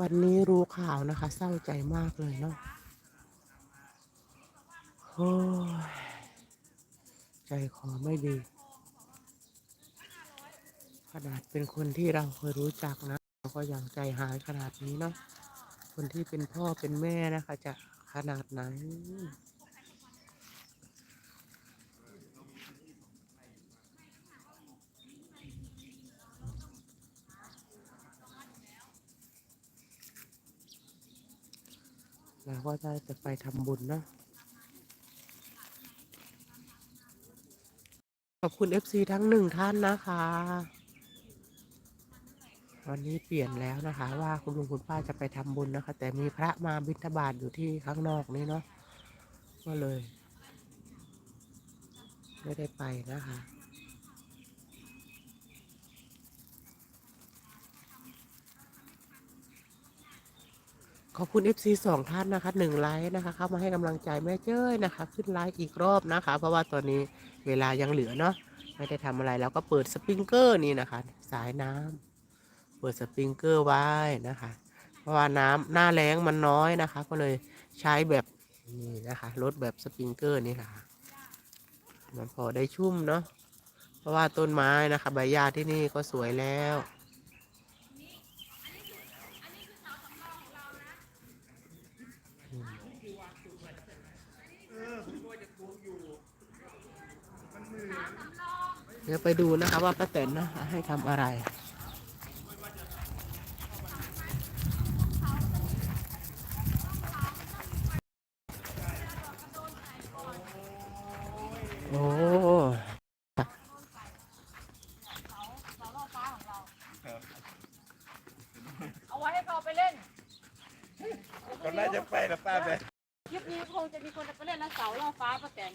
วันนี้รู้ข่าวนะคะ เศร้าใจมากเลยเนาะโอ้ยใจคอไม่ดี ขนาดเป็นคนที่เราเคยรู้จักนะเราก็ยังใจหายขนาดนี้เนาะคนที่เป็นพ่อเป็นแม่นะคะ จะขนาดไหน เราก็ได้จะไปทำบุญนะ ขอบคุณ FC ทั้งหนึ่งท่านนะคะ วันนี้เปลี่ยนแล้วนะคะ ว่าคุณลุงคุณป้าจะไปทำบุญนะคะ แต่มีพระมาบิณฑบาตอยู่ที่ข้างนอกนี่เนาะก็เลย ไม่ได้ไปนะคะ ขอบคุณ FC สองท่านนะคะหนึ่งไลค์นะคะเข้ามาให้กำลังใจแม่เจ้ยนะคะ ขึ้นไลค์อีกรอบนะคะ เพราะว่าตอนนี้เวลายังเหลือเนาะไม่ได้ทำอะไรเราก็เปิดสปริงเกอร์นี่นะคะ สายน้ำเปิดสปริงเกอร์ไว้นะคะ เพราะว่าน้ำหน้าแรงมันน้อยนะคะ ก็เลยใช้แบบนี่นะคะรถแบบสปริงเกอร์นี่ค่ะมันพอได้ชุ่มเนาะเพราะว่าต้นไม้นะคะ ใบหญ้าที่นี่ก็สวยแล้ว เดี๋ยวไปดูนะคะว่าป้าแตนนะให้ทำอะไรโอ้เอาไว้ให้เขาไปเล่น ก็น่าจะไป นะป้าไปคลิปนี้คงจะมีคนไปเล่นแล้วเสาล่อฟ้าป้าแตน